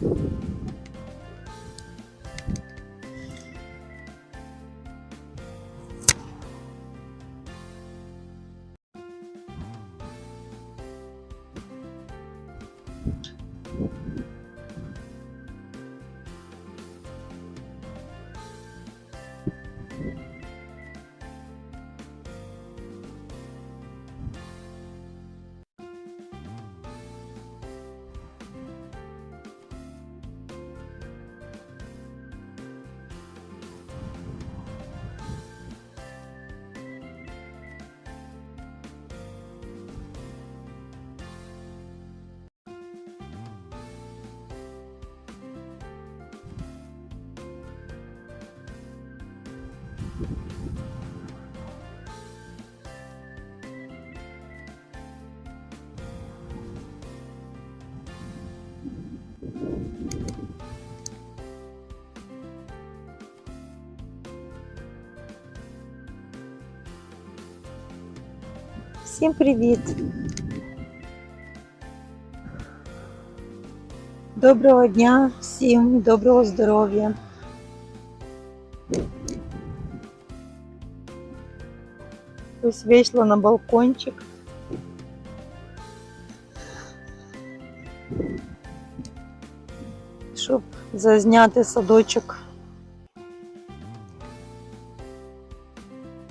そうだ。Всім привіт! Доброго дня всім, доброго здоров'я. Ось вийшла на балкончик. Щоб зазняти садочок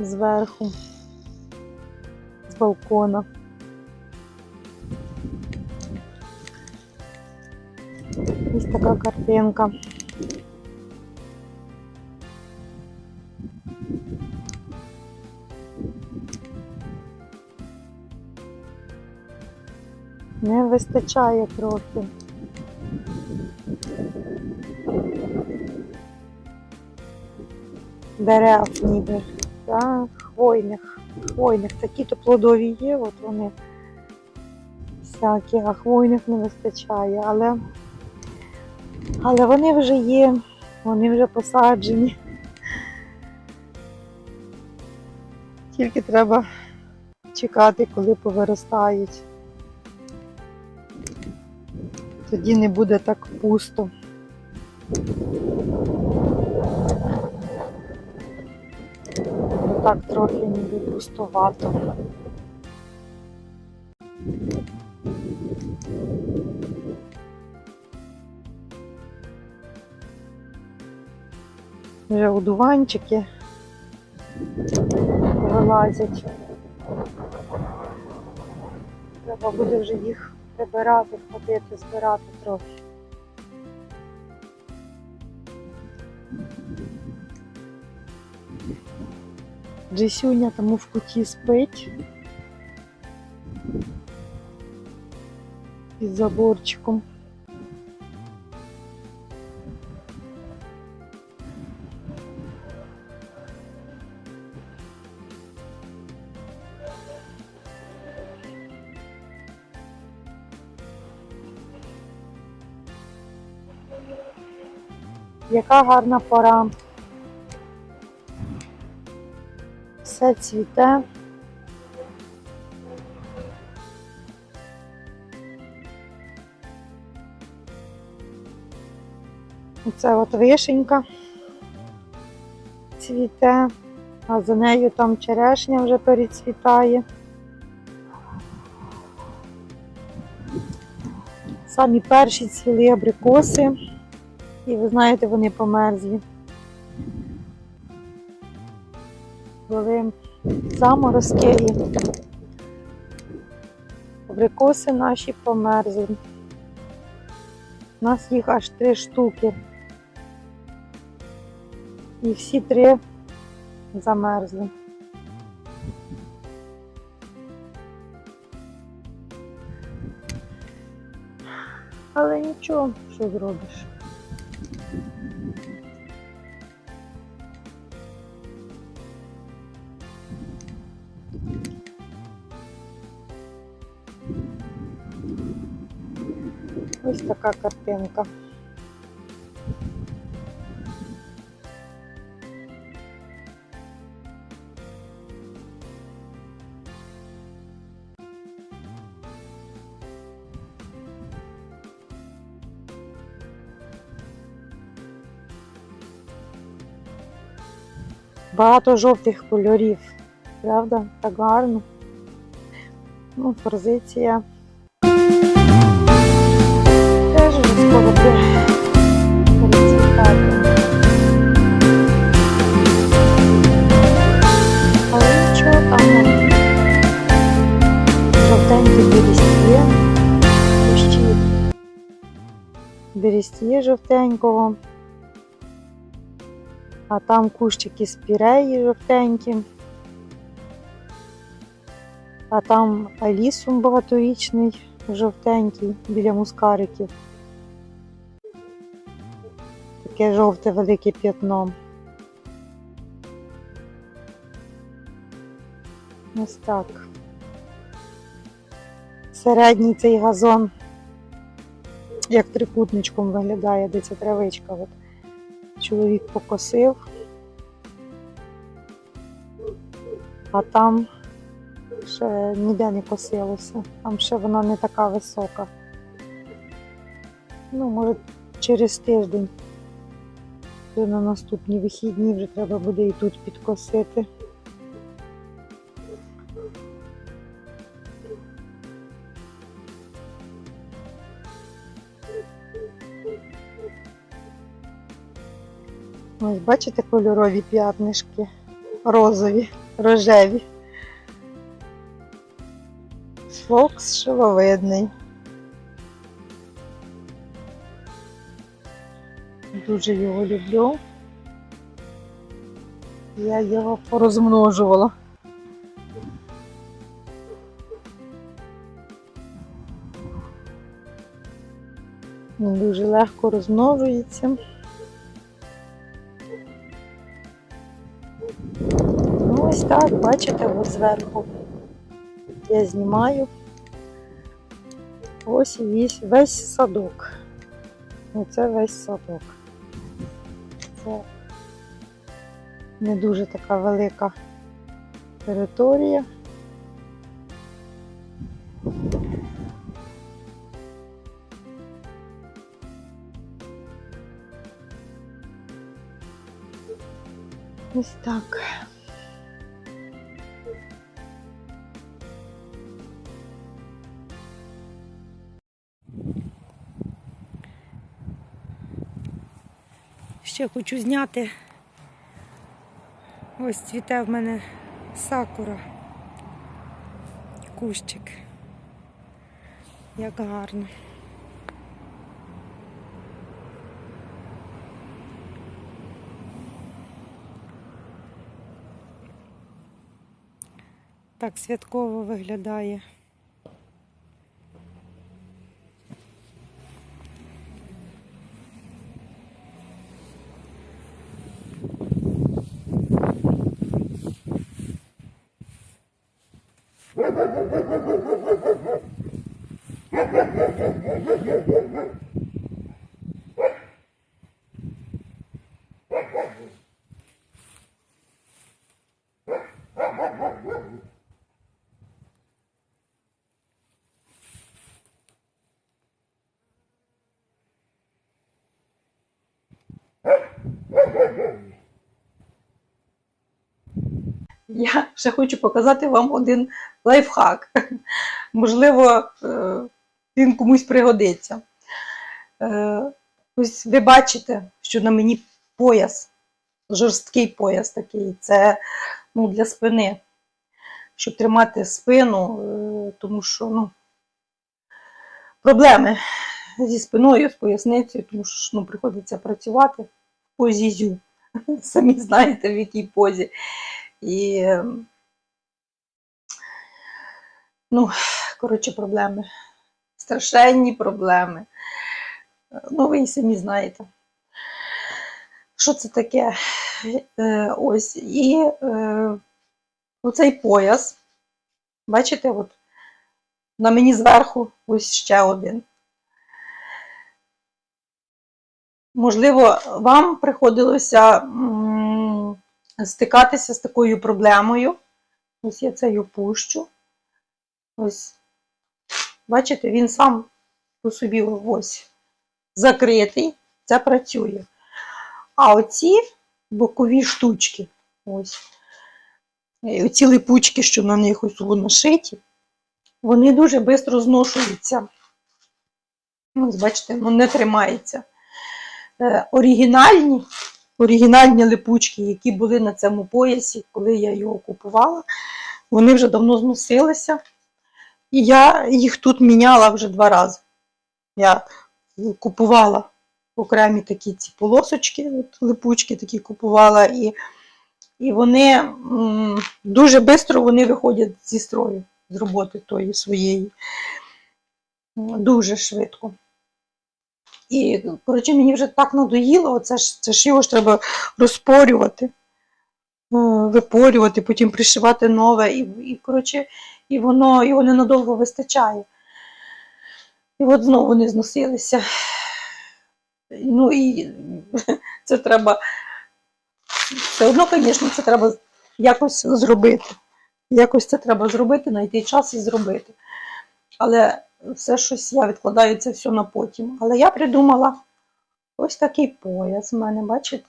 зверху з балкона. Ось така картинка. Не вистачає трохи. Дерев ніби. Так, хвойних хвойних такі-то плодові є, от вони всякі, а хвойних не вистачає, але, але вони вже є, вони вже посаджені. Тільки треба чекати, коли повиростають. Тоді не буде так пусто. Так трохи ніби пустовато. Вже одуванчики вилазять. Треба буде вже їх прибирати, ходити, збирати трохи. Джесюня тому в куті спить. Під заборчиком. Яка гарна пора. Все цвіте. Оце от вишенька цвіте, а за нею там черешня вже перецвітає. Самі перші цвіли абрикоси, і ви знаєте, вони померзлі. Були заморозки і абрикоси наші померзли. У нас їх аж три штуки. І всі три замерзли. Але нічого, що зробиш. Ось така картинка. Багато жовтих кольорів, правда? Так гарно. Ну, позиція. Берестє жовтенького, а там кущики спіреї жовтенькі, а там алісум багаторічний жовтенький біля мускариків. Таке жовте велике п'ятно. Ось так. Середній цей газон як трикутничком виглядає, де ця травичка. От. Чоловік покосив, а там ще ніде не косилося, там ще вона не така висока. Ну, може, через тиждень, то на наступні вихідні вже треба буде і тут підкосити. Бачите кольорові п'ятнишки, розові, рожеві. Фокс шиловидний. Дуже його люблю. Я його порозмножувала. Він дуже легко розмножується. Ось так, бачите, ось зверху. Я знімаю. Ось весь, весь садок. Оце весь садок. Це не дуже така велика територія. Ось так. Ще хочу зняти. Ось цвіте в мене сакура. Кущик. Як гарно. Так святково виглядає. Я ще хочу показати вам один лайфхак. Можливо, е, він комусь пригодиться. Е, Ось ви бачите, що на мені пояс, жорсткий пояс такий. Це ну, для спини, щоб тримати спину, е, тому що ну, проблеми зі спиною, з поясницею, тому що ну, приходиться працювати в позі зю. Самі знаєте, в якій позі. І, ем, ну, коротше, проблеми. Страшенні проблеми. Ну, ви і самі знаєте. Що це таке? Е, ось. І е, оцей пояс, бачите, от на мені зверху ось ще один. Можливо, вам приходилося стикатися з такою проблемою. Ось я це опущу. Ось, бачите, він сам по собі ось закритий, це працює. А оці бокові штучки, Ось. Оці липучки, що на них ось воно шиті, вони дуже швидко зношуються. Ось, бачите, воно не тримається. Е, оригінальні, оригінальні липучки, які були на цьому поясі, коли я його купувала, вони вже давно зносилися. І я їх тут міняла вже два рази. Я купувала окремі такі ці полосочки, от липучки такі купувала, і, і вони дуже швидко вони виходять зі строю, з роботи тої своєї. Дуже швидко. І, коротше, мені вже так надоїло, оце ж, це ж його ж треба розпорювати, е, випорювати, потім пришивати нове, і, і, коротше, і воно його ненадовго вистачає. І от знову вони зносилися. Ну і це треба. Все одно, звісно, це треба якось зробити. Якось це треба зробити, знайти час і зробити. Але все щось я відкладаю це все на потім. Але я придумала ось такий пояс в мене, бачите?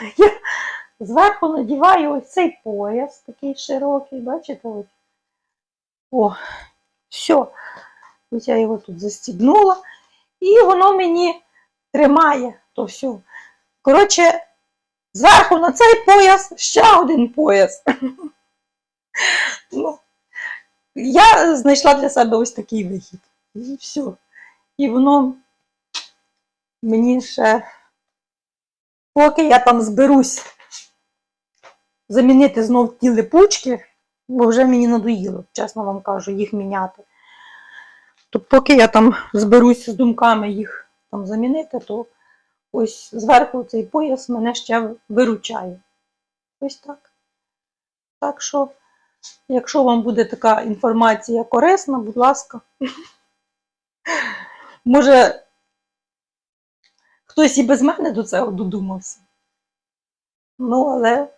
Я зверху надіваю ось цей пояс, такий широкий, бачите? О, все. Ось я його тут застібнула, і воно мені тримає то все. Коротше, зверху на цей пояс ще один пояс. Ну, я знайшла для себе ось такий вихід. І все. І воно мені ще, поки я там зберусь замінити знов ті липучки, бо вже мені надоїло, чесно вам кажу, їх міняти. То поки я там зберусь з думками їх там замінити, то ось зверху цей пояс мене ще виручає. Ось так. Так що, якщо вам буде така інформація корисна, будь ласка, може, хтось і без мене до цього додумався. Ну, але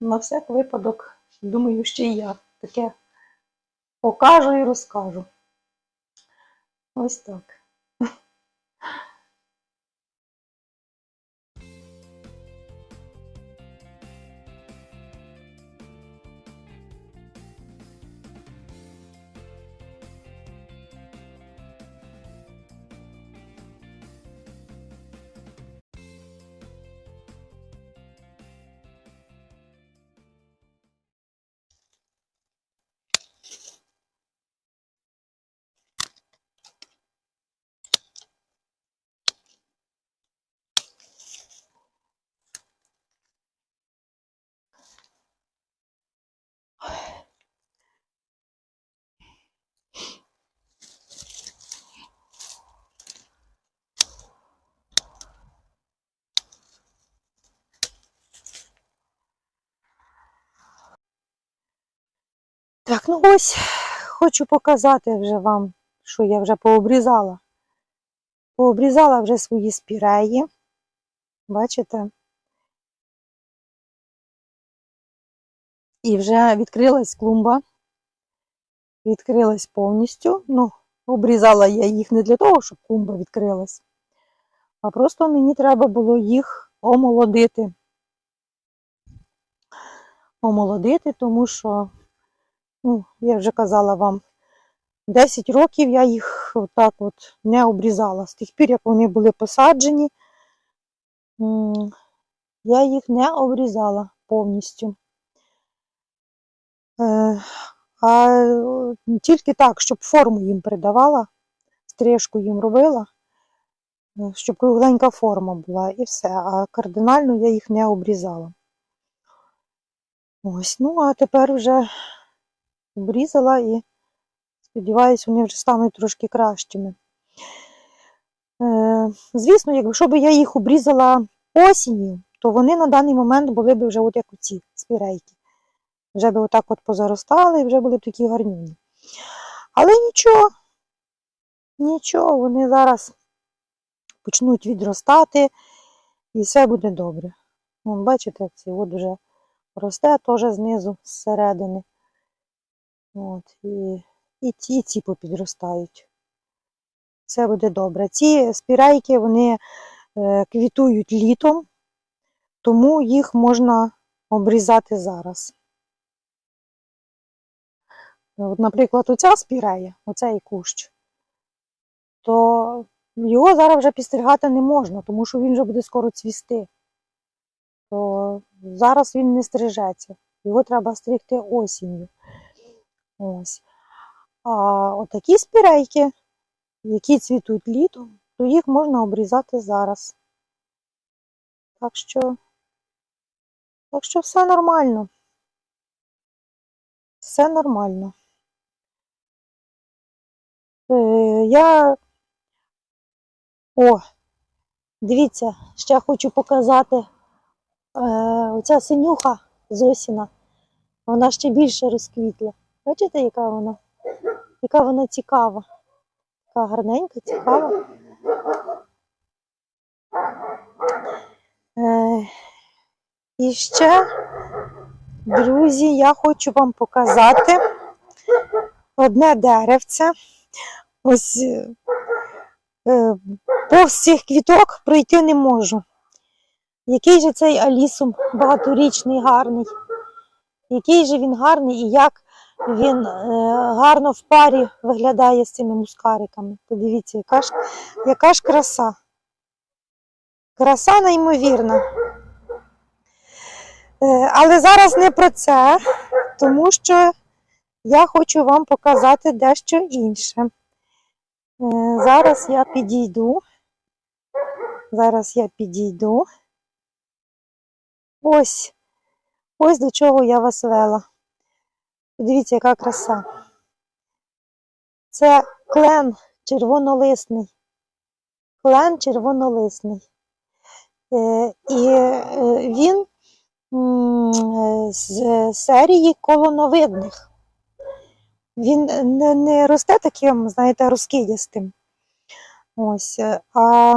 на всяк випадок, думаю, ще й я таке покажу і розкажу. Ось так. Так, ну ось хочу показати вже вам, що я вже пообрізала. Пообрізала вже свої спіреї. Бачите? І вже відкрилась клумба. Відкрилась повністю. Ну, обрізала я їх не для того, щоб клумба відкрилась, а просто мені треба було їх омолодити. Омолодити, тому що ну, я вже казала вам, 10 років я їх отак от не обрізала. З тих пір, як вони були посаджені, я їх не обрізала повністю. Е, А тільки так, щоб форму їм придавала, стрижку їм робила, е, щоб кругленька форма була і все. А кардинально я їх не обрізала. Ось, ну а тепер вже обрізала і сподіваюся, вони вже стануть трошки кращими. Е, звісно, якщо б я їх обрізала осінню, то вони на даний момент були б вже от як оці спірейки. Вже б отак от позаростали і вже були б такі гарнюні. Але нічого, нічого, вони зараз почнуть відростати і все буде добре. Вон, бачите, ці от вже росте теж знизу, зсередини. От, і, і ті, і ці попідростають. Все буде добре. Ці спірайки вони е, квітують літом, тому їх можна обрізати зараз. От, наприклад, оця спірея, оцей кущ, то його зараз вже підстригати не можна, тому що він вже буде скоро цвісти. То зараз він не стрижеться. Його треба стригти осінню. Ось. А отакі спірейки, які цвітуть літом, то їх можна обрізати зараз. Так що, так що все нормально. Все нормально. Е, я. О, дивіться, ще хочу показати. Е, оця синюха з осіна. Вона ще більше розквітла. Бачите, яка вона? Яка вона цікава. Така гарненька, цікава. Е, і ще, друзі, я хочу вам показати одне деревце. Ось е, е, повз цих квіток пройти не можу. Який же цей алісум багаторічний, гарний. Який же він гарний і як він е, гарно в парі виглядає з цими мускариками. Подивіться, яка ж, яка ж краса. Краса неймовірна. Е, але зараз не про це, тому що я хочу вам показати дещо інше. Е, зараз я підійду. Зараз я підійду. Ось. Ось до чого я вас вела. Подивіться, яка краса. Це клен червонолисний. Клен червонолисний. Е, і е, він е, з серії колоновидних. Він не, росте таким, знаєте, розкидістим. Ось. А,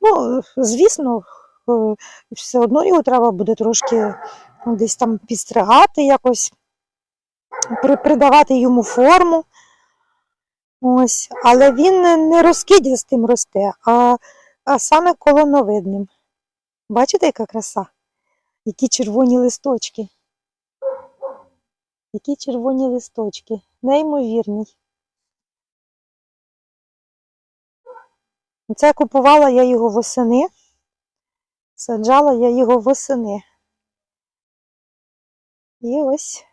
ну, звісно, все одно його треба буде трошки десь там підстригати якось, придавати йому форму. Ось. Але він не- розкидістим росте, а, а саме колоновидним. Бачите, яка краса? Які червоні листочки. Які червоні листочки. Неймовірний. Це купувала я його восени. Саджала я його восени. І ось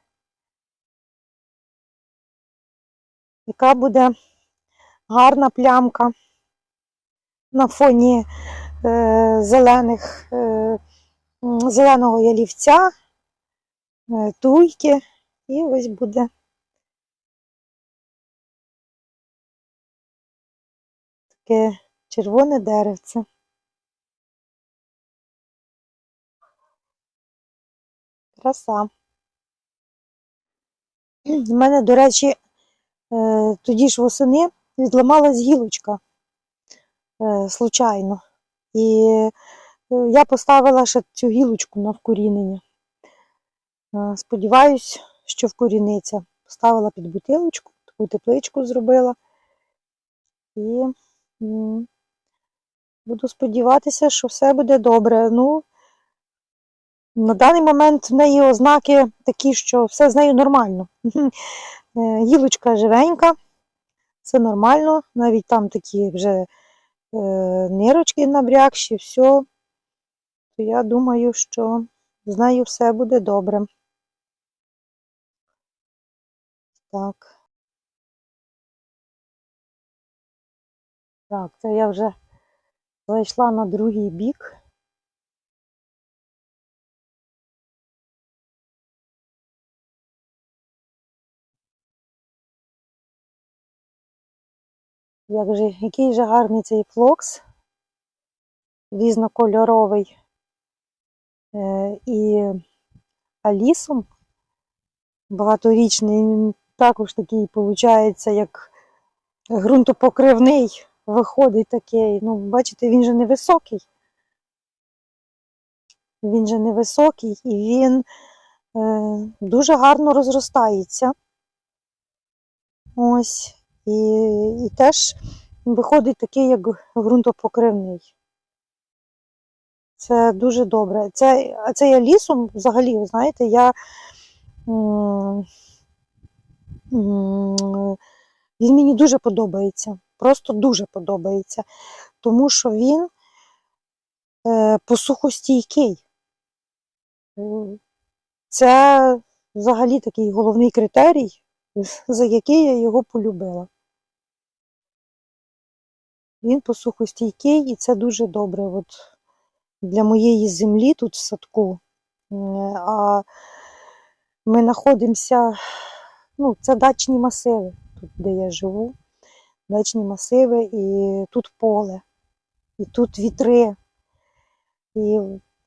яка буде гарна плямка на фоні е, зелених, е, зеленого ялівця, е, туйки. І ось буде таке червоне деревце. Краса. У мене, до речі, тоді ж восени відламалась гілочка е, случайно. І е, я поставила ще цю гілочку на вкорінення. Е, Сподіваюсь, що вкоріниться. Поставила під бутилочку, таку тепличку зробила. І буду сподіватися, що все буде добре. Ну, на даний момент в неї ознаки такі, що все з нею нормально. Е, Гілочка живенька, все нормально, навіть там такі вже е, нирочки набрякші, все. То я думаю, що з нею все буде добре. Так. Так, це я вже зайшла на другий бік. Як же, який же гарний цей флокс, різнокольоровий. Е, і алісум багаторічний, він також такий, виходить, як ґрунтопокривний виходить такий. Ну, бачите, він же невисокий. Він же невисокий і він е, дуже гарно розростається. Ось. І, і теж виходить такий, як ґрунтопокривний. Це дуже добре. Це, а це я лісом взагалі, ви знаєте, я. Він мені дуже подобається. Просто дуже подобається. Тому що він е, посухостійкий. Е, Це взагалі такий головний критерій, за який я його полюбила. Він посухостійкий, і це дуже добре от для моєї землі тут в садку. А ми знаходимося, ну, це дачні масиви, тут, де я живу. Дачні масиви, і тут поле, і тут вітри. І,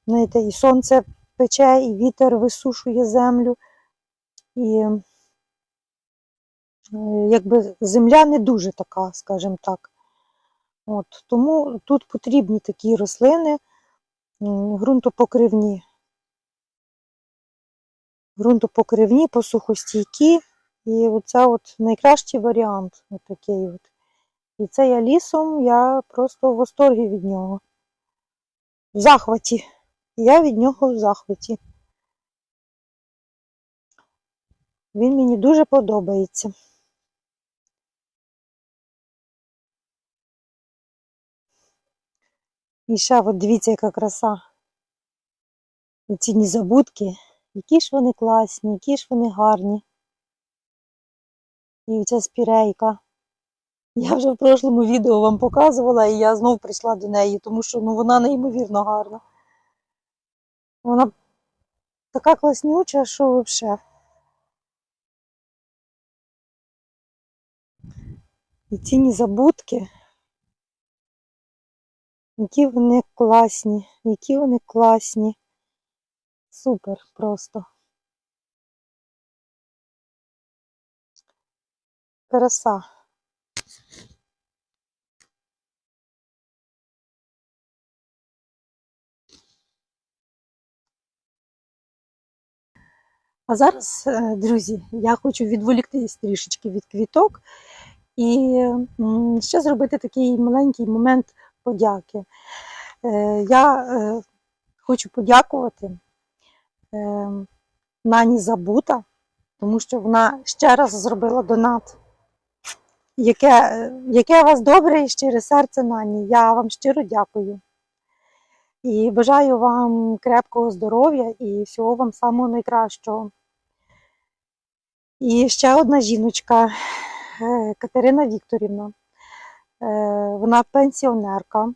знаєте, і сонце пече, і вітер висушує землю. І якби земля не дуже така, скажімо так. От, тому тут потрібні такі рослини ґрунтопокривні. Ґрунтопокривні, посухостійкі. І оце от найкращий варіант. От такий от. І це я лісом, я просто в восторгі від нього. В захваті. Я від нього в захваті. Він мені дуже подобається. І ще от дивіться, яка краса. Ці незабудки, які ж вони класні, які ж вони гарні. І ця спірейка. Я вже в прошлому відео вам показувала, і я знов прийшла до неї, тому що ну, вона неймовірно гарна. Вона така класнюча, що взагалі. І ці незабудки, які вони класні, які вони класні. Супер просто. Краса. А зараз, е, друзі, я хочу відволіктись трішечки від квіток і ще зробити такий маленький момент подяки. Е, Я е, хочу подякувати е, Нані Забута, тому що вона ще раз зробила донат. Яке, яке у вас добре і щире серце, Нані. Я вам щиро дякую. І бажаю вам крепкого здоров'я і всього вам самого найкращого. І ще одна жіночка, Катерина Вікторівна. Е, Вона пенсіонерка.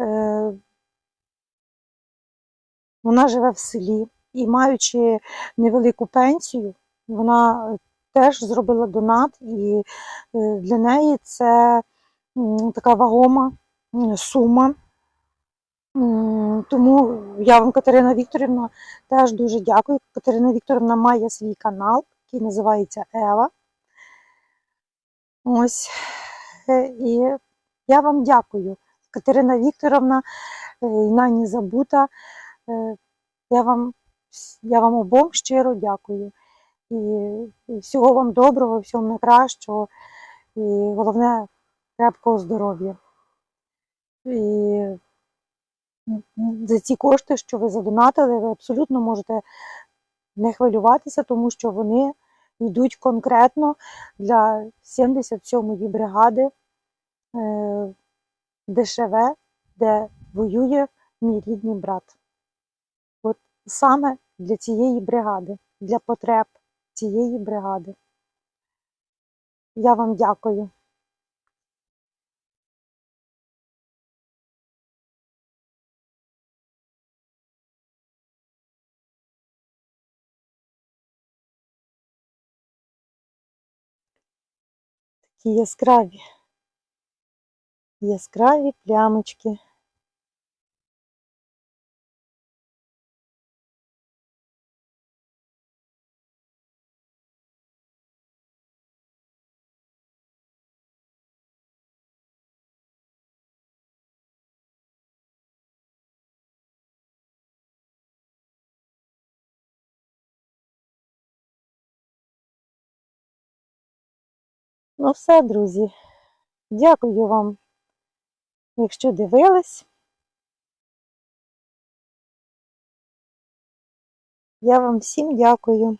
Е, Вона живе в селі і, маючи невелику пенсію, вона теж зробила донат, і е, для неї це така вагома сума. Тому я вам, Катерина Вікторівна, теж дуже дякую. Катерина Вікторівна має свій канал, який називається Ева. Ось. Е, І я вам дякую. Катерина Вікторовна, е, Нані Забута. Е, Я вам, я вам обом щиро дякую. І, і всього вам доброго, всього найкращого. І головне крепкого здоров'я. І за ці кошти, що ви задонатили, ви абсолютно можете не хвилюватися, тому що вони йдуть конкретно для 77-ї бригади е, ДШВ, де воює мій рідний брат. От саме для цієї бригади, для потреб цієї бригади. Я вам дякую. Такі яскраві, яскраві плямочки. Ну все, друзі. Дякую вам, Якщо дивились, я вам всім дякую.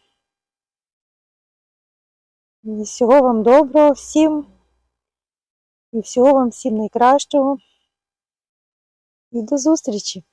І всього вам доброго всім. І всього вам всім найкращого. І до зустрічі!